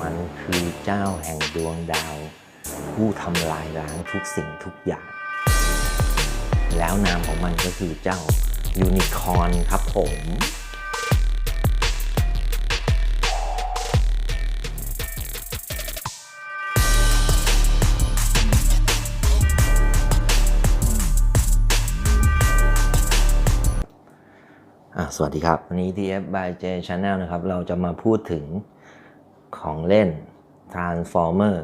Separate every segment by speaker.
Speaker 1: มันคือเจ้าแห่งดวงดาว ผู้ทำลายล้างทุกสิ่งทุกอย่าง แล้วนามของมันก็คือเจ้ายูนิคอร์นครับผมสวัสดีครับ วันนี้ TF by J Channel นะครับ เราจะมาพูดถึง ของเล่น Transformer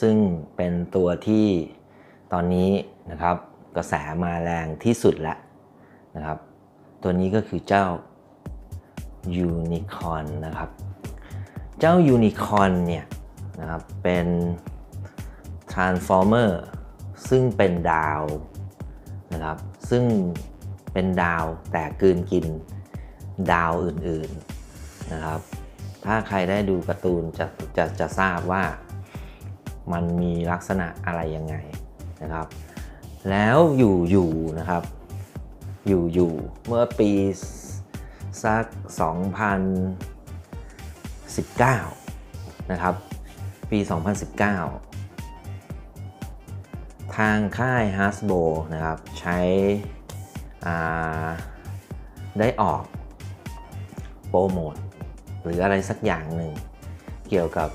Speaker 1: ซึ่งเป็นตัวที่ตอนนี้นะครับกระแสมาแรงที่สุดแล้วนะครับ ตัวนี้ก็คือเจ้า Unicorn นะครับ เจ้า Unicorn เนี่ยนะครับเป็น Transformer ซึ่งเป็นดาวนะครับซึ่งเป็นดาวแต่กืนกินดาวอื่นๆนะครับ ถ้าใครได้ดูการ์ตูนจะจะจะทราบว่ามันมีลักษณะอะไรยังไงนะครับ แล้วอยู่อยู่นะครับ อยู่อยู่เมื่อปีสัก 2019 นะครับ ปี 2019 ทางค่าย Hasbro นะครับ ใช้อ่าได้ออกโปรโมท หรืออะไรสักอย่างหนึ่ง เกี่ยวกับ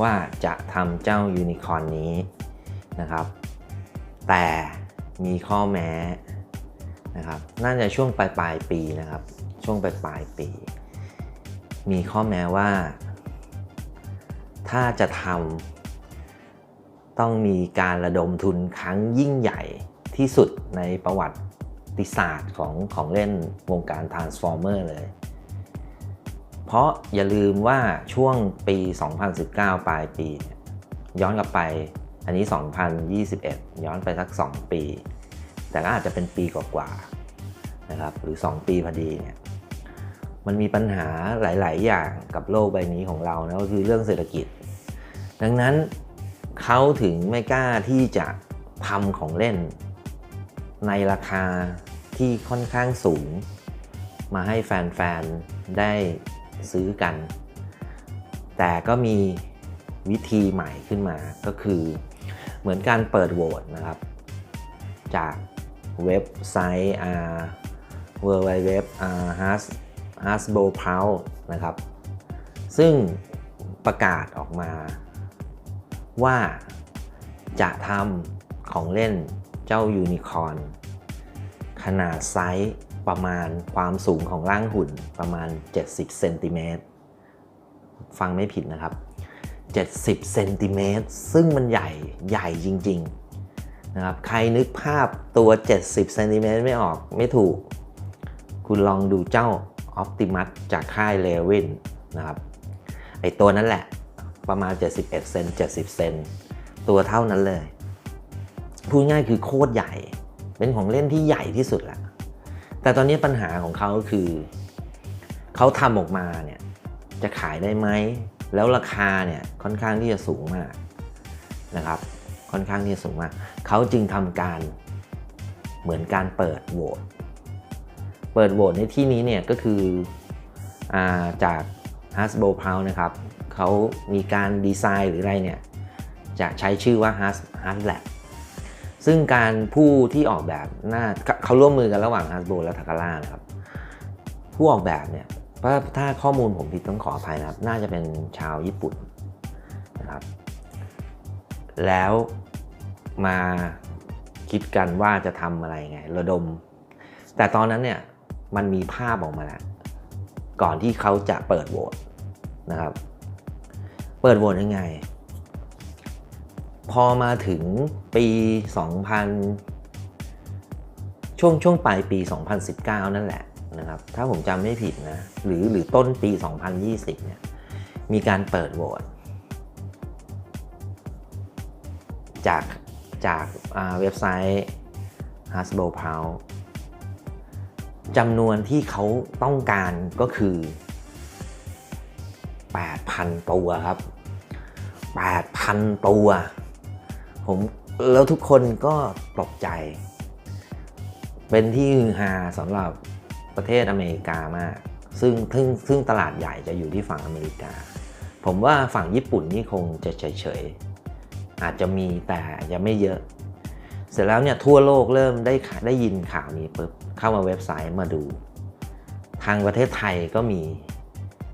Speaker 1: ว่าจะทำเจ้ายูนิคอร์นนี้นะครับ แต่มีข้อแม้นะครับ น่าจะช่วงปลายปลายปีนะครับ ช่วงปลายปลายปี มีข้อแม้ว่า ถ้าจะทำต้องมีการระดมทุนครั้งยิ่งใหญ่ที่สุดในประวัติศาสตร์ของของเล่นวงการ Transformer เลย เพราะอย่าลืมว่าช่วงปี 2019 ปลายปียย้อนกลับไปอันนี้ 2021 ย้อนไปสัก 2 ปี แต่ก็อาจจะเป็นปีกว่าๆนะครับหรือ 2 ปีพอดีเนี่ยมันมีปัญหาหลาย ๆ อย่างกับโลกใบนี้ของเรานะก็คือเรื่องเศรษฐกิจ ดังนั้นเขาถึงไม่กล้าที่จะทำของเล่น ในราคาที่ค่อนข้างสูง มาให้แฟน ๆ ได้ ซื้อกัน แต่ก็มีวิธีใหม่ขึ้นมาก็คือเหมือนการเปิดโหวตนะครับ จากเว็บไซต์ w w w has h a s b o p o u นะครับ ซึ่งประกาศออกมาว่าจะทำของเล่นเจ้ายูนิคอร์นขนาดไซส์ ประมาณความสูงของร่างหุ่นประมาณ 70เซนติเมตรฟังไม่ผิดนะครับ 70เซนติเมตรซึ่งมันใหญ่ใหญ่จริง ๆ นะครับ ใครนึกภาพตัว 70เซนติเมตรไม่ออกไม่ถูก คุณลองดูเจ้า Optimus จากค่ายเลวินนะครับไอตัวนั้นแหละประมาณ 71เซน70 เซนตัวเท่านั้นเลย พูดง่ายคือโคตรใหญ่ เป็นของเล่นที่ใหญ่ที่สุดละ แต่ตอนนี้ปัญหาของเขาคือ เขาทำออกมาเนี่ยจะขายได้ไหม แล้วราคาเนี่ยค่อนข้างที่จะสูงมากนะครับ ค่อนข้างที่จะสูงมาก เขาจึงทำการเหมือนการเปิดโหวต เปิดโหวตในที่นี้เนี่ยก็คืออาจาก Hasbro p o u นะครับ เขามีการดีไซน์หรืออะไรเนี่ยจะใช้ชื่อว่า Has Has Lab ซึ่งการผู้ที่ออกแบบน่าเขาร่วมมือกันระหว่าง Hasbro และ Takara นะครับ ผู้ออกแบบเนี่ยถ้าข้อมูลผมผิดต้องขออภัยนะครับ น่าจะเป็นชาวญี่ปุ่นนะครับ แล้วมาคิดกันว่าจะทำอะไรไง ระดม แต่ตอนนั้นเนี่ยมันมีภาพออกมาแล้ว ก่อนที่เขาจะเปิดโหวตนะครับ เปิดโหวตยังไง พอมาถึงปี 2000 ช่วงช่วงปลายปี 2019 นั่นแหละนะครับ ถ้าผมจำไม่ผิดนะ หรือหรือต้นปี 2020 เนี่ย มีการเปิดโหวตจากจากาเว็บไซต์ Hasbro p o u จำนวนที่เขาต้องการก็คือ 8,000 ตัวครับ 8,000 ตัว ผมแล้วทุกคนก็ตกใจ เป็นที่ฮือฮาสำหรับประเทศอเมริกามาก ซึ่งซึ่งซึ่งตลาดใหญ่จะอยู่ที่ฝั่งอเมริกา ผมว่าฝั่งญี่ปุ่นนี่คงจะเฉยๆ อาจจะมีแต่ยังไม่เยอะ เสร็จแล้วเนี่ยทั่วโลกเริ่มได้ได้ยินข่าวนี้ปุ๊บเข้ามาเว็บไซต์มาดู ทางประเทศไทยก็มี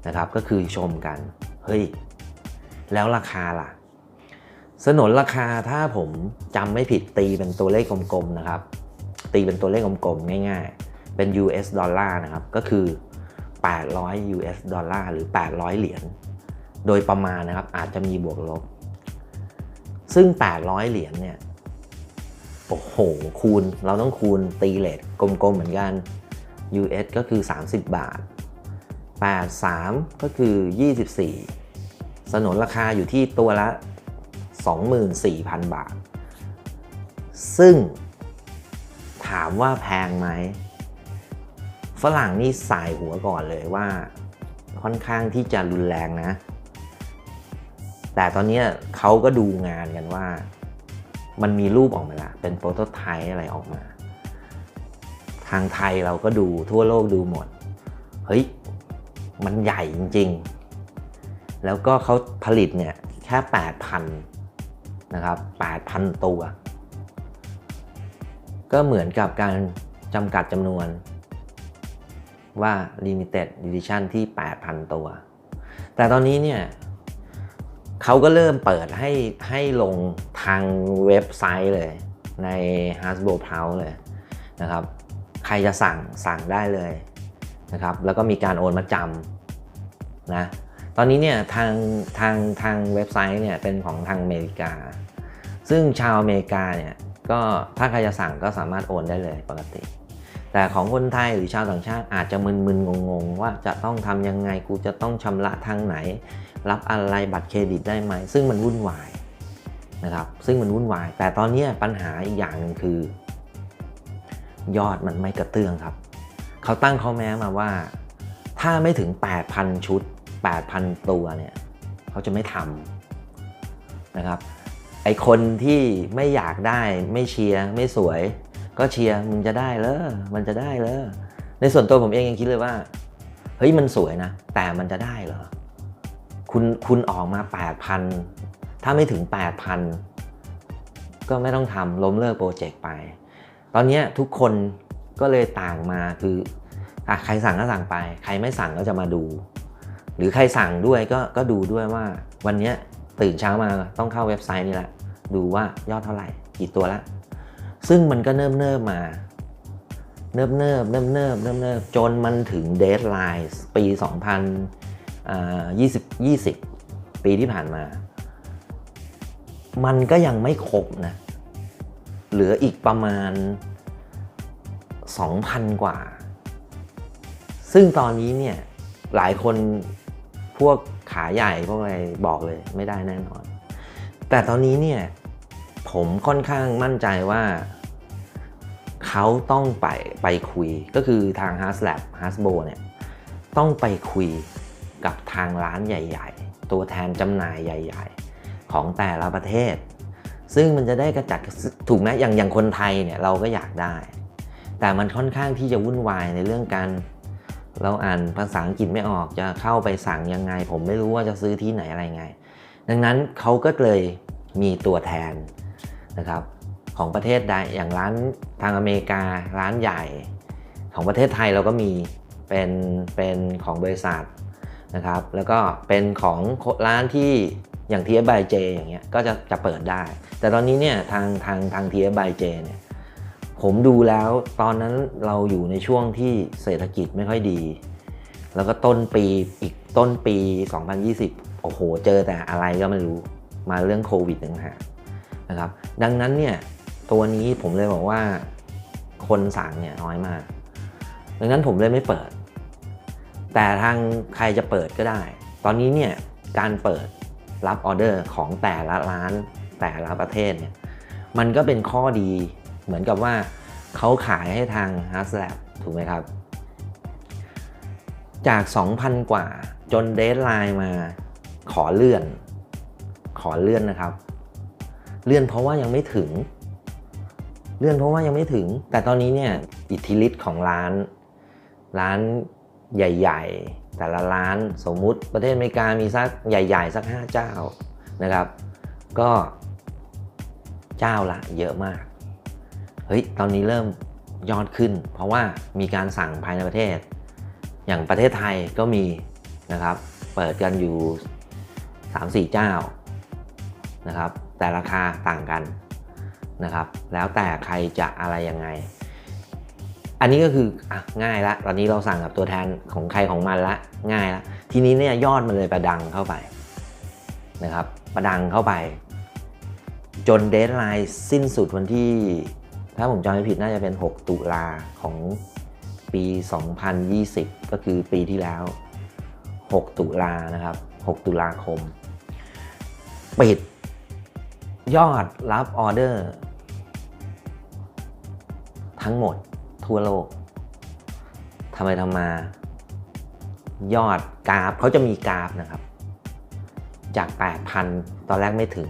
Speaker 1: นะครับก็คือชมกัน เฮ้ย แล้วราคาล่ะ สนนราคาถ้าผมจำไม่ผิดตีเป็นตัวเลขกลมๆนะครับ ตีเป็นตัวเลขกลมๆง่ายๆ เป็น US ดอลลาร์นะครับ ก็คือ 800 US ดอลลาร์หรือ 800 เหรียญโดยประมาณนะครับอาจจะมีบวกลบ ซึ่ง 800 เหรียญเนี่ยโอ้โหคูณเราต้องคูณตีเลทกลมๆเหมือนกัน US ก็คือ 30 บาท 83 ก็คือ 24 สนนราคาอยู่ที่ตัวละ 24,000 บาท ซึ่งถามว่าแพงไหม ฝรั่งนี่สายหัวก่อนเลยว่า ค่อนข้างที่จะรุนแรงนะ แต่ตอนนี้เขาก็ดูงานกันว่า มันมีรูปออกมาแล้วเป็นโปรโตไทป์อะไรออกมา ทางไทยเราก็ดูทั่วโลกดูหมด เฮ้ย มันใหญ่จริง ๆ แล้วก็เขาผลิตเนี่ยแค่ 8,000 นะครับ 8,000 ตัว ก็เหมือนกับการจำกัดจำนวนว่า Limited Edition ที่ 8,000 ตัว แต่ตอนนี้เนี่ยเขาก็เริ่มเปิดให้ให้ลงทางเว็บไซต์เลยใน Hasbro p o u เลยนะครับ ใครจะสั่งสั่งได้เลยนะครับ แล้วก็มีการโอนมาจำนะ ตอนนี้เนี่ยทางทางทางเว็บไซต์เนี่ยเป็นของทางอเมริกา ซึ่งชาวอเมริกาเนี่ยก็ถ้าใครจะสั่งก็สามารถโอนได้เลยปกติ แต่ของคนไทยหรือชาวต่างชาติอาจจะมึนๆงงๆ ว่าจะต้องทำยังไงกูจะต้องชำระทางไหน รับอะไรบัตรเครดิตได้ไหม ซึ่งมันวุ่นวายนะครับซึ่งมันวุ่นวาย แต่ตอนนี้ปัญหาอีกอย่างหนึ่งคือ ยอดมันไม่กระเตื้องครับ เขาตั้งข้อแม้มาว่า ถ้าไม่ถึง 8,000 ชุด 8,000 ตัวเนี่ยเขาจะไม่ทำนะครับ ไอคนที่ไม่อยากได้ไม่เชียร์ไม่สวย ก็เชียร์มึงจะได้เลยมันจะได้เลยในส่วนตัวผมเองยังคิดเลยว่าเฮ้ยมันสวยนะ แต่มันจะได้เหรอคุณคุณออกมา 8,000 ถ้าไม่ถึง 8,000 ก็ไม่ต้องทำล้มเลิกโปรเจกต์ไป ตอนนี้ทุกคนก็เลยต่างมาคือใครสั่งก็สั่งไป ใครไม่สั่งก็จะมาดู หรือใครสั่งด้วยก็ก็ดูด้วยว่าวันนี้ตื่นเช้ามาต้องเข้าเว็บไซต์นี่แหละ ดูว่ายอดเท่าไหร่ กี่ตัวละ ซึ่งมันก็เนิบเนิบมา เนิบเนิบเนิบเนิบเนิบเนิบจนมันถึงเดทไลน์ปี 2020 20 ปีที่ผ่านมา มันก็ยังไม่ครบนะ เหลืออีกประมาณ 2,000 กว่า ซึ่งตอนนี้เนี่ยหลายคน วกขาใหญ่พวกอะไรบอกเลยไม่ได้แน่นอน แต่ตอนนี้เนี่ยผมค่อนข้างมั่นใจว่าเขาต้องไปไปคุยก็คือทาง h a s l a b h a s b o เนี่ยต้องไปคุยกับทางร้านใหญ่ ๆ ตัวแทนจำหน่ายใหญ่ ๆ ของแต่ละประเทศ ซึ่งมันจะได้กระจัดถูกไหมอย่างอย่างคนไทยเนี่ยเราก็อยากได้ แต่มันค่อนข้างที่จะวุ่นวายในเรื่องการ เราอ่านภาษาอังกฤษไม่ออกจะเข้าไปสั่งยังไง ผมไม่รู้ว่าจะซื้อที่ไหนอะไรไง ดังนั้นเขาก็เลยมีตัวแทนนะครับของประเทศใดอย่างร้านทางอเมริการ้านใหญ่ ของประเทศไทยเราก็มีเป็นเป็นของบริษัทนะครับแล้วก็เป็นของร้านที่อย่าง t f by J อย่างเงี้ยก็จะจะเปิดได้ แต่ตอนนี้เนี่ยทางทางทาง t f by J เนี่ย ผมดูแล้วตอนนั้นเราอยู่ในช่วงที่เศรษฐกิจไม่ค่อยดี แล้วก็ต้นปีอีกต้นปี 2020 โอ้โห เจอแต่อะไรก็ไม่รู้มาเรื่องโควิดต่างหากนะครับ ดังนั้นเนี่ยตัวนี้ผมเลยบอกว่าคนสั่งเนี่ยน้อยมาก ดังนั้นผมเลยไม่เปิด แต่ทางใครจะเปิดก็ได้ ตอนนี้เนี่ยการเปิดรับออเดอร์ของแต่ละร้านแต่ละประเทศเนี่ยมันก็เป็นข้อดี เหมือนกับว่าเขาขายให้ทาง h a s l a b ถูกไหมครับ จาก 2,000 กว่าจนเดทไลน์มาขอเลื่อน ขอเลื่อนนะครับ เลื่อนเพราะว่ายังไม่ถึง เลื่อนเพราะว่ายังไม่ถึง แต่ตอนนี้เนี่ยอิทธิฤทธิ์ของร้าน ร้านใหญ่แต่ละร้านสมมุติประเทศอเมริกามีสักใหญ่ ๆ สัก 5 เจ้านะครับ ก็เจ้าละเยอะมาก เฮ้ยตอนนี้เริ่มยอดขึ้น เพราะว่ามีการสั่งภายในประเทศ อย่างประเทศไทยก็มีนะครับ เปิดกันอยู่ 3-4 เจ้านะครับ แต่ราคาต่างกันนะครับ แล้วแต่ใครจะอะไรยังไง อันนี้ก็คืออง่ายละตอนนี้เราสั่งกับตัวแทนของใครของมันละง่ายละทีนี้เนี่ยยอดมันเลยประดังเข้าไปนะครับ ประดังเข้าไป จนเดทไลน์สิ้นสุดวันที่ ถ้าผมจำไม่ผิดน่าจะเป็น 6 ตุลาของปี 2020 ก็คือปีที่แล้ว 6 ตุลานะครับ 6 ตุลาคม ปิด ยอดรับออเดอร์ ทั้งหมดทั่วโลกทำไมทำมา ยอดกราฟเขาจะมีกราฟนะครับ จาก 8,000 ตอนแรกไม่ถึง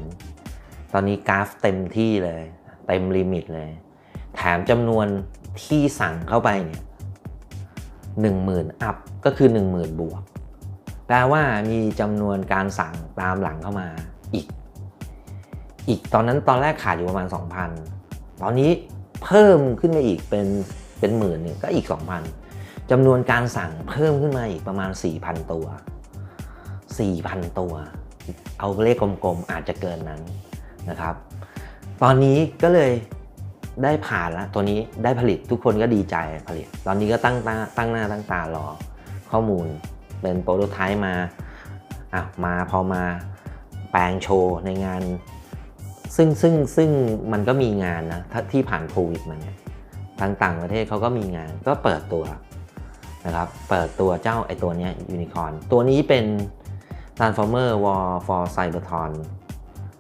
Speaker 1: ตอนนี้กราฟเต็มที่เลย เต็มลิมิตเลย แถมจำนวนที่สั่งเข้าไปเนี่ยหนึ่งหมื่นอัพก็คือ 10,000 บวก แปลว่ามีจำนวนการสั่งตามหลังเข้ามาอีก อีกตอนนั้นตอนแรกขาดอยู่ประมาณ 2,000 ตอนนี้เพิ่มขึ้นมาอีกเป็นเป็นหมื่นหนึ่งก็อีก 2,000 จำนวนการสั่งเพิ่มขึ้นมาอีกประมาณ 4,000 ตัว 4,000 ตัว เอาเลขกลมๆอาจจะเกินนั้นนะครับ ตอนนี้ก็เลย ได้ผ่านแล้วตัวนี้ได้ผลิตทุกคนก็ดีใจผลิต ตอนนี้ก็ตั้งตั้งหน้าตั้งตารอข้อมูลเป็นโปรโตไทป์มาอะมาพอมาแปลงโชว์ในงาน ซึ่งซึ่งซึ่งมันก็มีงานนะที่ผ่านโควิดมาเนี่ยทางต่างประเทศเขาก็มีงานก็เปิดตัวนะครับเปิดตัวเจ้าไอตัวเนี้ยูนิคอนตัวนี้เป็น Transformer War for Cybertron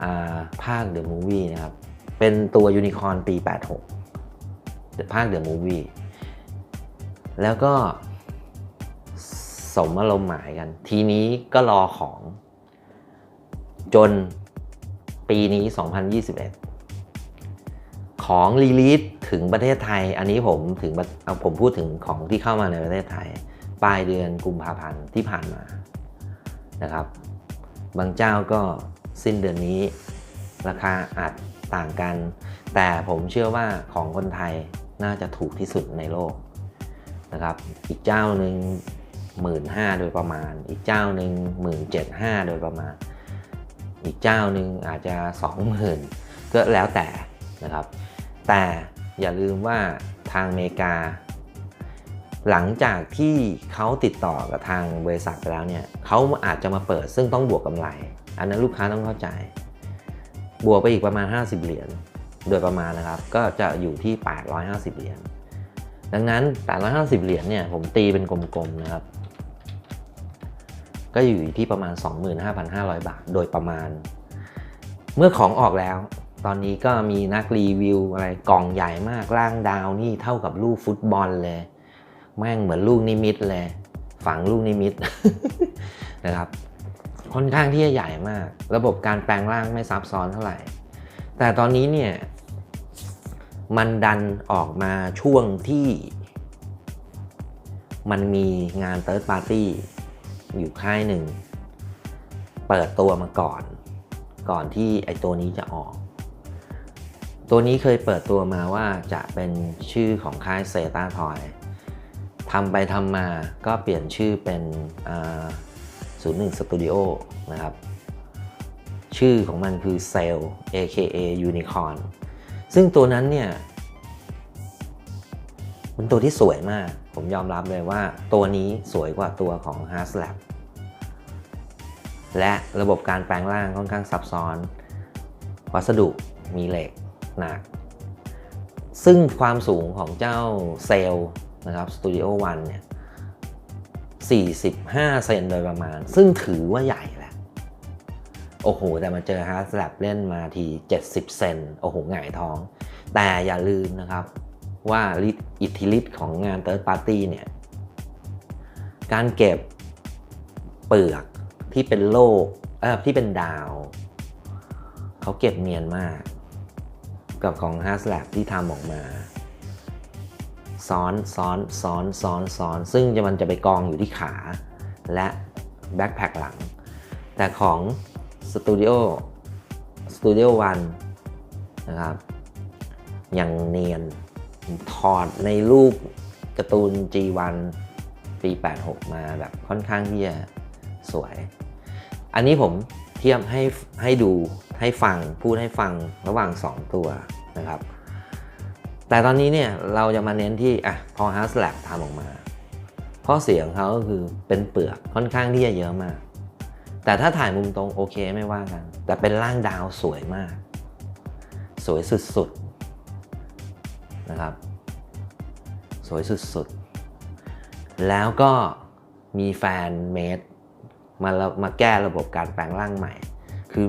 Speaker 1: อ่าภาค The Movie นะครับ เป็นตัวยูนิคอนปี 86ภาค The Movie แล้วก็สมอารมณ์หมายกัน ทีนี้ก็รอของ จนปีนี้ 2021 ของรีลีสถึงประเทศไทย อันนี้ผมถึงเอาผมพูดถึงของที่เข้ามาในประเทศไทย ปลายเดือนกุมภาพันธ์ที่ผ่านมานะครับ บางเจ้าก็สิ้นเดือนนี้ ราคาอาจ ต่างกัน แต่ผมเชื่อว่าของคนไทยน่าจะถูกที่สุดในโลกนะครับ อีกเจ้าหนึ่งหมื่นห้าโดยประมาณ อีกเจ้าหนึ่งหมื่นเจ็ดห้าโดยประมาณ อีกเจ้าหนึ่งอาจจะ20,000ก็แล้วแต่นะครับ แต่อย่าลืมว่าทางอเมริกา หลังจากที่เขาติดต่อกับทางบริษัทไปแล้วเนี่ยเขาอาจจะมาเปิดซึ่งต้องบวกกำไร อันนั้นลูกค้าต้องเข้าใจ บวกไปอีกประมาณ 50 เหรียญโดยประมาณนะครับ ก็จะอยู่ที่ 850 เหรียญดังนั้น 850 เหรียญเนี่ยผมตีเป็นกลมๆนะครับ ก็อยู่ที่ประมาณ 25,500 บาทโดยประมาณ เมื่อของออกแล้ว ตอนนี้ก็มีนักรีวิวอะไรกล่องใหญ่มากร่างดาวนี่เท่ากับลูกฟุตบอลเลย แม่งเหมือนลูกนิมิตเลย ฝังลูกนิมิตนะครับ ค่อนข้างที่จะใหญ่มาก ระบบการแปลงร่างไม่ซับซ้อนเท่าไหร่ แต่ตอนนี้เนี่ยมันดันออกมาช่วงที่ มันมีงาน Third Party อยู่ค่ายหนึ่ง เปิดตัวมาก่อน ก่อนที่ไอตัวนี้จะออก ตัวนี้เคยเปิดตัวมาว่าจะเป็นชื่อของค่ายเซตาทอยทำไปทำมาก็เปลี่ยนชื่อเป็น 01 Studio นะครับ ชื่อของมันคือ Cell AKA Unicorn ซึ่งตัวนั้นเนี่ยมันตัวที่สวยมาก ผมยอมรับเลยว่าตัวนี้สวยกว่าตัวของ h a s l a b และระบบการแปลงร่างค่อนข้างซับซ้อน วัสดุมีเหล็กหนัก ซึ่งความสูงของเจ้าเซลนะครับ Studio One เนี่ย 45 เซนโดยประมาณ ซึ่งถือว่าใหญ่แหละ โอ้โห แต่มาเจอ h a s l a b เล่นมาที 70 เซน โอ้โหหงายท้อง แต่อย่าลืมนะครับว่าอิทธิฤทธิ์ของงาน Third Party เนี่ย การเก็บเปลือกที่เป็นโลกเออที่เป็นดาว เขาเก็บเนียนมาก กับของ h a s l a b ที่ทำออกมา ซ้อนซ้อนซ้อนซ้อนซ้อน ซึ่งจะมันจะไปกองอยู่ที่ขาและแบ็คแพคหลัง แต่ของ Studio Studio One นะครับยังเนียนถอดในรูปการ์ตูน G1 ปี 86 มาแบบค่อนข้างที่จะสวย อันนี้ผมเทียบให้ให้ดูให้ฟังพูดให้ฟังระหว่าง 2 ตัวนะครับ แต่ตอนนี้เนี่ยเราจะมาเน้นที่อะพอ h a s l a b ทำออกมาข้อเสียของเขาก็คือเป็นเปลือกค่อนข้างที่จะเยอะมาก แต่ถ้าถ่ายมุมตรงโอเคไม่ว่ากัน แต่เป็นร่างดาวสวยมาก สวยสุดๆนะครับ สวยสุดๆ แล้วก็มีแฟนเมดมาแล้วมาแก้ระบบการแปลงร่างใหม่ คือ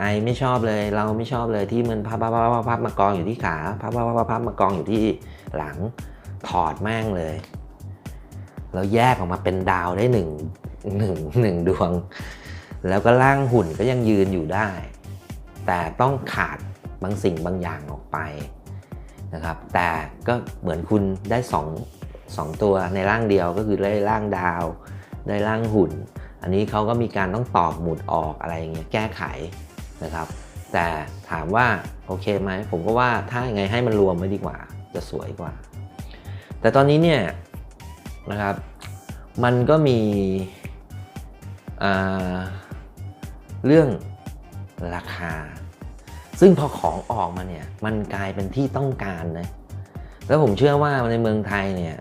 Speaker 1: ไอไม่ชอบเลย เราไม่ชอบเลยที่มันพับพับพับพับพับมากองอยู่ที่ขาพับพับพับพับพับมากองอยู่ที่หลังถอดแม่งเลย แล้วแยกออกมาเป็นดาวได้หนึ่งหนึ่งหนึ่งดวง แล้วก็ร่างหุ่นก็ยังยืนอยู่ได้ แต่ต้องขาดบางสิ่งบางอย่างออกไปนะครับ แต่ก็เหมือนคุณได้สองสองตัวในร่างเดียวก็คือได้ร่างดาว ได้ร่างหุ่น อันนี้เขาก็มีการต้องตอบหมุดออกอะไรอย่างเงี้ยแก้ไขนะครับ แต่ถามว่าโอเคไหมผมก็ว่าถ้ายังไงให้มันรวมไว้ดีกว่า จะสวยกว่า แต่ตอนนี้เนี่ยนะครับมันก็มีเรื่องราคา ซึ่งพอของออกมาเนี่ยมันกลายเป็นที่ต้องการนะแล้วผมเชื่อว่าในเมืองไทยเนี่ย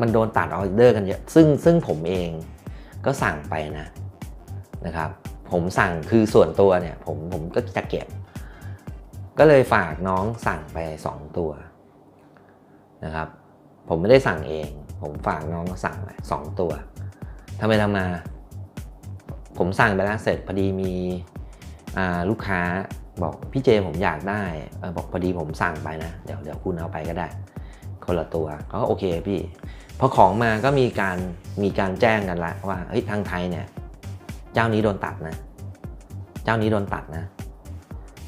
Speaker 1: มันโดนตัดออเดอร์กันเยอะซึ่งซึ่งผมเอง ก็สั่งไปนะนะครับ ผมสั่งคือส่วนตัวเนี่ยผมผมก็จะเก็บ ก็เลยฝากน้องสั่งไป 2 ตัวนะครับ ผมไม่ได้สั่งเอง ผมฝากน้องสั่งไปสองตัวทำไปทำมา ผมสั่งไปแล้วเสร็จพอดีมีลูกค้าบอกพี่เจผมอยากได้บอกพอดีผมสั่งไปนะ เดี๋ยวเดี๋ยวคุณเอาไปก็ได้ คนละตัวก็โอเคพี่ พอของมาก็มีการมีการแจ้งกันละว่าเฮ้ยทางไทยเนี่ยเจ้านี้โดนตัดนะ เจ้านี้โดนตัดนะ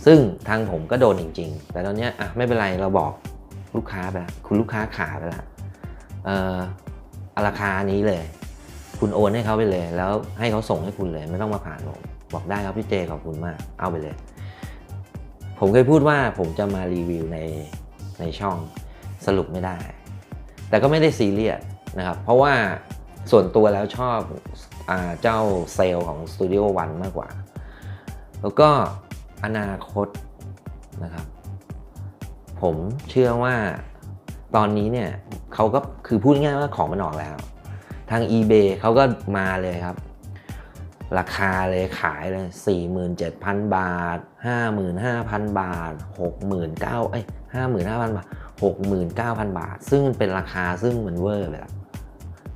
Speaker 1: ซึ่งทางผมก็โดนจริง ๆ แต่ตอนเนี้ยอะไม่เป็นไรเราบอกลูกค้าไปแล้วคุณลูกค้าขาไปแล้วเอ่อเอาราคานี้เลย คุณโอนให้เขาไปเลย แล้วให้เขาส่งให้คุณเลย ไม่ต้องมาผ่านผมบอกได้ครับพี่เจขอบคุณมาก เอาไปเลย ผมเคยพูดว่าผมจะมารีวิวในในช่องสรุปไม่ได้ แต่ก็ไม่ได้ซีเรียสนะครับ เพราะว่าส่วนตัวแล้วชอบอเจ้าเซลล์ของ Studio One มากกว่า แล้วก็อนาคตนะครับ ผมเชื่อว่าตอนนี้เนี่ยเขาก็คือพูดง่ายว่าของมันออกแล้ว ทาง eBay เขาก็มาเลยครับ ราคาเลยขายเลย 47,000 บาท 55,000 บาท 69,000เอ้ย55,000 บาท 69,000 บาท ซึ่งมันเป็นราคาซึ่งมันเวอร์ไปแล้ว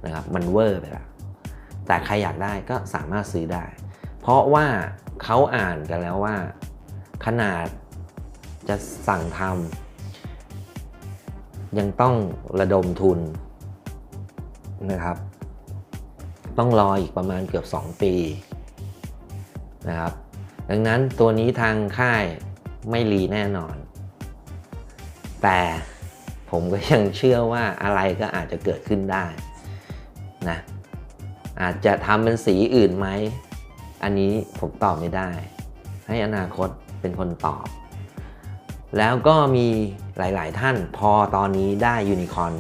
Speaker 1: นะครับมันเวอร์ไปแล้วแต่ใครอยากได้ก็สามารถซื้อได้ เพราะว่าเขาอ่านกันแล้วว่า ขนาดจะสั่งทำยังต้องระดมทุนนะครับ ต้องรออีกประมาณเกือบ 2 ปีนะครับ ดังนั้นตัวนี้ทางค่ายไม่รีแน่นอน แต่ ผมก็ยังเชื่อว่าอะไรก็อาจจะเกิดขึ้นได้นะอาจจะทำเป็นสีอื่นไหม อันนี้ผมตอบไม่ได้ ให้อนาคตเป็นคนตอบ แล้วก็มีหลาย ๆ ท่านพอตอนนี้ได้ยูนิคอร์น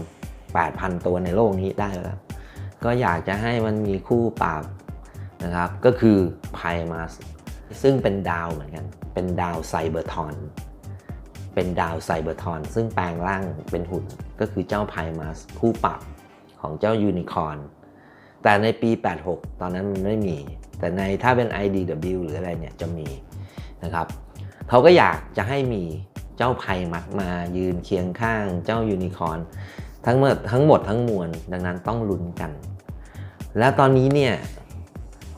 Speaker 1: 8,000 ตัวในโลกนี้ได้แล้ว ก็อยากจะให้มันมีคู่ปราบนะครับ ก็คือไพมัสซึ่งเป็นดาวเหมือนกัน เป็นดาวไซเบอร์ทอน เป็นดาวไซเบอร์ทอนซึ่งแปลงร่างเป็นหุ่นก็คือเจ้าไพมัสคู่ปรับของเจ้ายูนิคอร์นแต่ในปี 86 ตอนนั้นมันไม่มี แต่ในถ้าเป็น IDW หรืออะไรเนี่ยจะมีนะครับเขาก็อยากจะให้มีเจ้าไพมัสมายืนเคียงข้างเจ้ายูนิคอร์นทั้งหมดทั้งหมดทั้งมวลดังนั้นต้องลุ้นกัน แล้วตอนนี้เนี่ย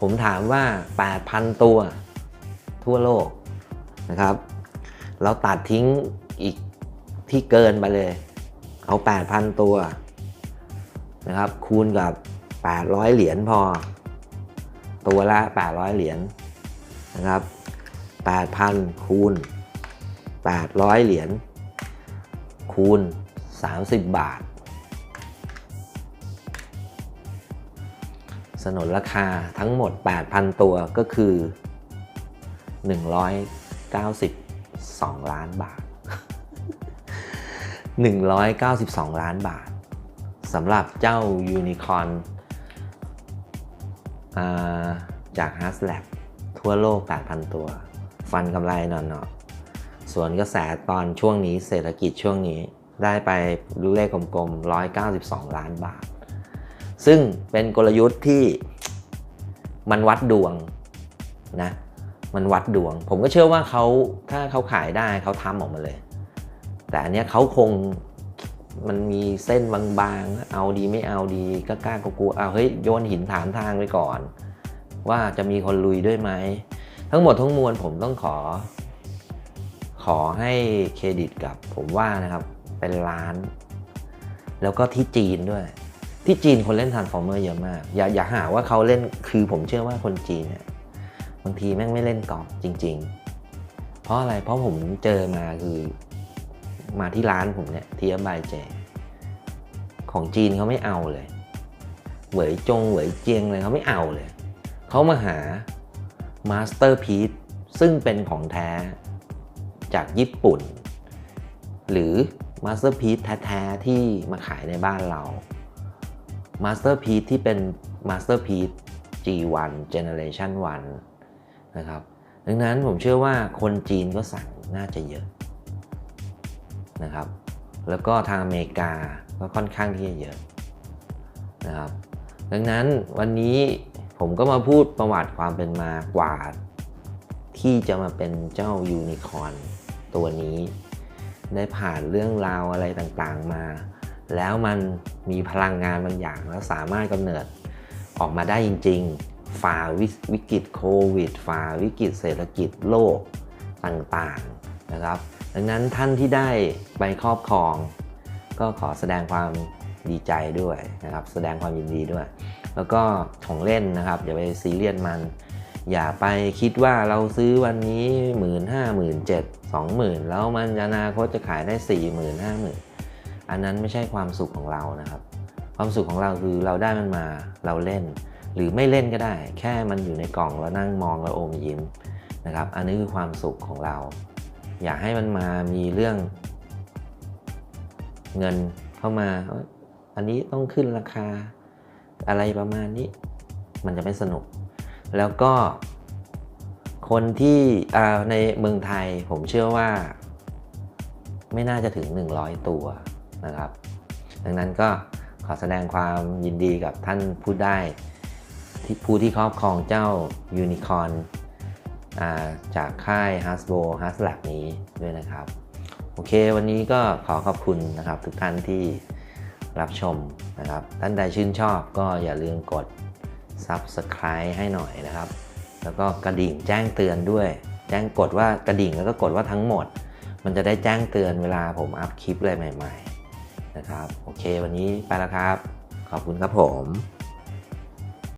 Speaker 1: ผมถามว่า 8,000 ตัวทั่วโลกนะครับ เราตัดทิ้งอีกที่เกินไปเลย เอา 8,000 ตัวนะครับ คูณกับ 800 เหรียญพอ ตัวละ 800 เหรียญนะครับ 8,000 คูณ 800 เหรียญคูณ 30 บาท สนนราคาทั้งหมด 8,000 ตัวก็คือ 192 ล้านบาท 192 ล้านบาทสำหรับเจ้ายูนิคอนจาก h a s l a b ทั่วโลก 8,000 ตัว ฟันกำไรหนอนๆส่วนกระแสตอนช่วงนี้เศรษฐกิจช่วงนี้ได้ไปดูเลขกลมๆ 192 ล้านบาท ซึ่งเป็นกลยุทธ์ที่มันวัดดวงนะ มันวัดดวง ผมก็เชื่อว่าเขาถ้าเขาขายได้เขาทำออกมาเลย แต่อันเนี้ยเขาคงมันมีเส้นบางๆ เอาดีไม่เอาดีก็กล้ากลัวๆเอาเฮ้ยโยนหินถามทางไว้ก่อน ว่าจะมีคนลุยด้วยไหม ทั้งหมดทั้งมวลผมต้องขอ ขอให้เครดิตกับผมว่านะครับ เป็นล้าน แล้วก็ที่จีนด้วย ที่จีนคนเล่น Transformer เยอะมาก อย่าอย่าหาว่าเขาเล่นคือผมเชื่อว่าคนจีนเนี่ย บางทีแม่งไม่เล่นกอล์ฟจริง ๆ เพราะอะไรเพราะผมเจอมาคือมาที่ร้านผมเนี่ยเทีอบายเจ ของจีนเขาไม่เอาเลยเหวยจงเหวยเจียงเลยเขาไม่เอาเลย เขามาหามาสเตอร์พี e ซึ่งเป็นของแท้จากญี่ปุ่น หรือมาสเตอร์พี e แท้ๆที่มาขายในบ้านเรามาสเตอร์พี e ที่เป็นมาสเตอร์พี e G1 Generation 1 นะครับ ดังนั้นผมเชื่อว่าคนจีนก็สั่งน่าจะเยอะนะครับ แล้วก็ทางอเมริกาก็ค่อนข้างที่จะเยอะนะครับ ดังนั้นวันนี้ผมก็มาพูดประวัติความเป็นมากว่า ที่จะมาเป็นเจ้ายูนิคอร์นตัวนี้ ได้ผ่านเรื่องราวอะไรต่างๆมา แล้วมันมีพลังงานบางอย่างแล้วสามารถกำเนิดออกมาได้จริง ๆ ฝ่าวิกฤตโควิด ฝ่าวิกฤตเศรษฐกิจโลกต่างๆนะครับ ดังนั้นท่านที่ได้ไปครอบครอง ก็ขอแสดงความดีใจด้วยนะครับ แสดงความยินดีด้วย แล้วก็ของเล่นนะครับอย่าไปซีเรียสมัน อย่าไปคิดว่าเราซื้อวันนี้หมื่นห้าหมื่นเจ็ดสองหมื่นแล้วมันอนาคตจะขายได้สี่หมื่นห้าหมื่นอันนั้นไม่ใช่ความสุขของเรานะครับ ความสุขของเราคือเราได้มันมาเราเล่น หรือไม่เล่นก็ได้ แค่มันอยู่ในกล่องแล้วนั่งมองแล้วอมยิ้มนะครับ อันนี้คือความสุขของเรา อยากให้มันมามีเรื่อง เงินเข้ามา อันนี้ต้องขึ้นราคาอะไรประมาณนี้ มันจะไม่สนุก แล้วก็คนที่ในเมืองไทยผมเชื่อว่า ไม่น่าจะถึง 100 ตัวนะครับ ดังนั้นก็ขอแสดงความยินดีกับท่านผู้ได้ ผู้ที่ครอบครองเจ้ายูนิคอนจากค่าย Hasbro Haslab นี้ด้วยนะครับ โอเค วันนี้ก็ขอขอบคุณนะครับทุกท่านที่รับชมนะครับ ท่านใดชื่นชอบก็อย่าลืมกด Subscribe ให้หน่อยนะครับ แล้วก็กระดิ่งแจ้งเตือนด้วย แจ้งกดว่ากระดิ่งแล้วก็กดว่าทั้งหมด มันจะได้แจ้งเตือนเวลาผมอัพคลิปอะไรใหม่ ๆ นะครับ โอเค วันนี้ไปแล้วครับ ขอบคุณครับผม